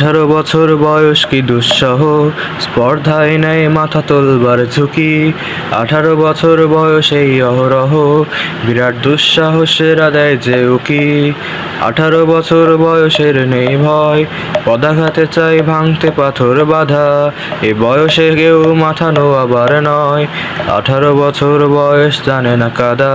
আঠারো বছর বয়স কি দুঃসহ? স্পর্ধায় নেয় মাথা তোলবার ঝুঁকি। আঠারো বছর বয়সেই অহরহ, বিরাট দুঃসাহসের দেয় যে উকি। আঠারো বছর বয়সের নেই ভয়, পদাঘাতে চাই ভাঙতে পাথর বাধা, এ বয়সে কেউ মাথা নোয়াবার নয়। আঠারো বছর বয়স জানে না কাদা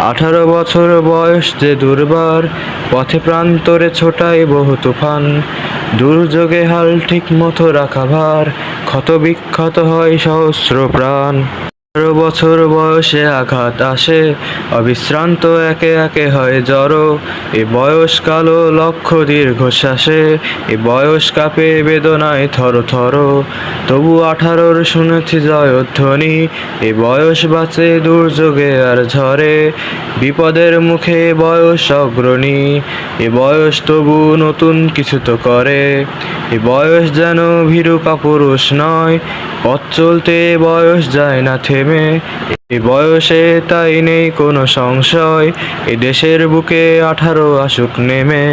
আঠারো বছর বয়স যে দুর্বার, পথে প্রান্তরে ছোটাই বহু তুফান। দুর্যোগে হাল ঠিক মতো রাখা ভার ক্ষত বিক্ষত হয় সহস্র প্রাণ। বছর বয়সে আঘাত আসে, অবিশ্রান্ত একে একে হয় জড়ো এ বয়স কালো, লক্ষ্য দীর্ঘশ্বাসে, এ বয়স কাপে বেদনায় থর থর। তবু আঠারোর শুনেছি জয়ধ্বনি, এ বয়স বাঁচে দুর্যোগে আর ঝরে। বিপদের মুখে বয়স অগ্রণী, এ বয়স তবু নতুন কিছু তো করে। এ বয়স যেন ভীরু কাপুরুষ নয়, পথ চলতে বয়স যায় না থেমে। এ বয়সে তাই নেই কোনো সংশয় এ দেশের বুকে আঠারো আসুক নেমে।